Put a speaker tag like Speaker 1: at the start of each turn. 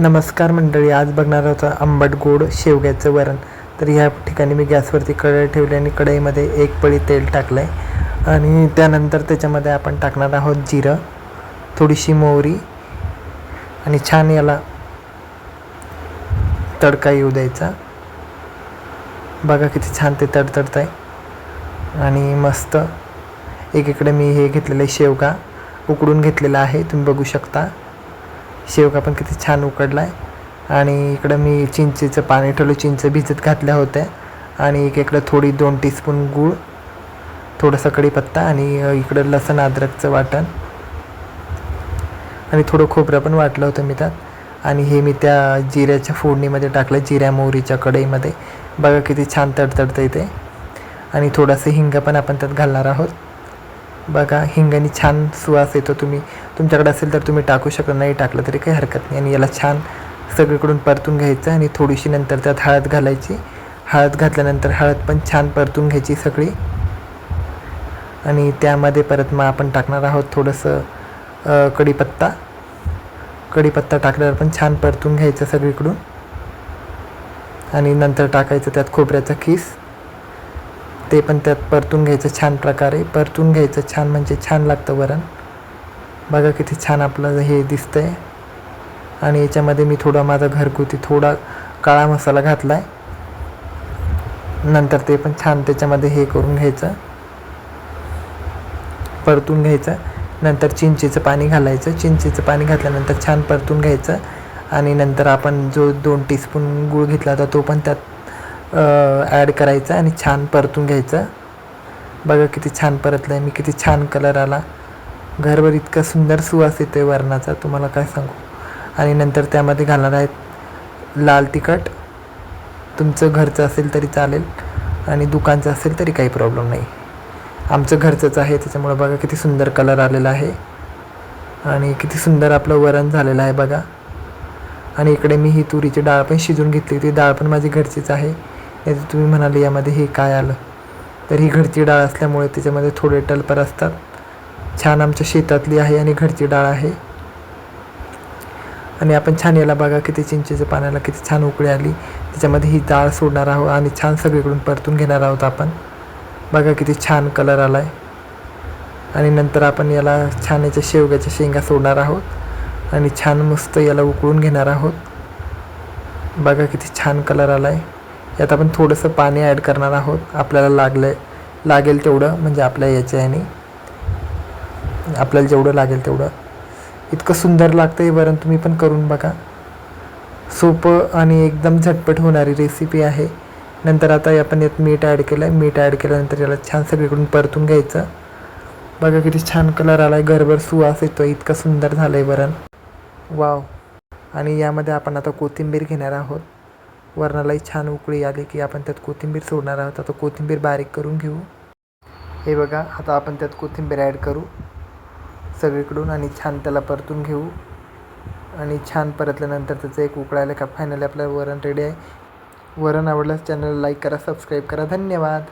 Speaker 1: नमस्कार मंडळी आज बघणार होतं आंबट गोड शेवग्याचं वरण. तर ह्या ठिकाणी मी गॅसवरती कढई ठेवली आणि कढईमध्ये एक पळी तेल टाकलं आहे आणि त्यानंतर त्याच्यामध्ये आपण टाकणार आहोत जिरं थोडीशी मोहरी आणि छान याला तडका येऊ द्यायचा. बघा किती छान ते तडतडत आहे आणि मस्त एकीकडे मी हे घेतलेलं आहे शेवगा उकडून घेतलेला आहे तुम्ही बघू शकता. शेवगा पण किती छान उकडला आहे आणि इकडं मी चिंचेचं पाणी ठेवलं चिंच भिजत घातल्या होत्या. आणि एक इकडं थोडी दोन टीस्पून गूळ थोडंसं कढीपत्ता आणि इकडं लसण अद्रकचं वाटण. आणि थोडं खोबरं पण वाटलं होतं मी त्यात. आणि हे मी त्या जिऱ्याच्या फोडणीमध्ये टाकलं जिऱ्या मोहरीच्या कढईमध्ये. बघा किती छान तडतडतं इथे. आणि थोडंसं हिंग पण आपण त्यात घालणार आहोत. बघा हिंगाने छान सुवास येतो तुम्ही. तुमच्याकडे असेल तर तुम्ही टाकू शकता नाही टाकलं तरी काही हरकत नाही. आणि याला छान सगळीकडून परतून घ्यायचं आणि थोडीशी नंतर त्यात हळद घालायची. हळद घातल्यानंतर हळद पण छान परतून घ्यायची सगळी. आणि त्यामध्ये परत मग आपण टाकणार आहोत थोडंसं कढीपत्ता. कढीपत्ता टाकल्यावर पण छान परतून घ्यायचं सगळीकडून. आणि नंतर टाकायचं त्यात खोबऱ्याचा खीस. ते पण त्यात परतून घ्यायचं छान प्रकारे. परतून घ्यायचं छान म्हणजे छान लागतं वरण. बघा किती छान आपलं हे दिसतंय. आणि याच्यामध्ये मी थोडा माझा घरगुती थोडा काळा मसाला घातला आहे नंतर ते पण छान त्याच्यामध्ये हे करून घ्यायचं. परतून घ्यायचं. नंतर चिंचेचं पाणी घालायचं. चिंचेचं पाणी घातल्यानंतर छान परतून घ्यायचं. आणि नंतर आपण जो दोन टीस्पून गूळ घेतला होता तो पण त्यात ॲड करायचा आणि छान परतून घ्यायचं. बघा किती छान परतलं आहे मी किती छान कलर आला. घरभर इतका सुंदर सुवास येतो आहे वरणाचा. तुम्हाला काय सांगू? आणि नंतर त्यामध्ये घालणार आहेत लाल तिखट. तुमचं घरचं असेल तरी चालेल. आणि दुकानचं असेल तरी काही प्रॉब्लेम नाही. आमचं घरचंच आहे. त्याच्यामुळं बघा किती सुंदर कलर आलेला आहे. आणि किती सुंदर आपलं वरण झालेलं आहे बघा. आणि इकडे मी ही तुरीची डाळ पण शिजून घेतली होती. डाळ पण माझी घरचीच आहे. याचं तुम्ही म्हणाले यामध्ये हे काय आलं? तर ही घरची डाळ असल्यामुळे त्याच्यामध्ये थोडे टलपर असतात. छान आमच्या शेतातली आहे आणि घरची डाळ आहे. आणि आपण छान याला बघा किती चिंचेच्या पाण्याला किती छान उकळी आली. त्याच्यामध्ये ही डाळ सोडणार आहोत आणि छान सगळीकडून परतून घेणार आहोत आपण. बघा किती छान कलर आला आहे आणि नंतर आपण याला छान याच्या शेवग्याच्या शेंगा सोडणार आहोत. आणि छान मस्त याला उकळून घेणार आहोत. बघा किती छान कलर आला आहे यात आपण थोडंसं पाणी ॲड करणार आहोत. आपल्याला लागलं लागेल तेवढं म्हणजे आपल्या याच्या याने आपल्याला जेवढं लागेल तेवढं. इतकं सुंदर लागतं हे वरण तुम्ही पण करून बघा. सोपं आणि एकदम झटपट होणारी रेसिपी आहे. नंतर आता आपण यात मीठ ॲड केलं आहे मीठ ॲड केल्यानंतर याला छान सगळीकडून परतून घ्यायचं. बघा किती छान कलर आला आहे घरभर सुवास येतो इतकं सुंदर झालं आहे वरण. वाव आणि यामध्ये आपण आता कोथिंबीर घेणार आहोत. वरणालाही छान उकळी आली की आपण त्यात कोथिंबीर सोडणार आहोत. आता कोथिंबीर बारीक करून घेऊ. हे बघा आता आपण त्यात कोथिंबीर ॲड करू. सगळीकडून आणि छान त्याला परतून घेऊ. आणि छान परतल्यानंतर त्याचं एक उकळायला का फायनली आपलं वरण रेडी आहे. वरण आवडल्यास चॅनल लाईक करा सबस्क्राईब करा. धन्यवाद!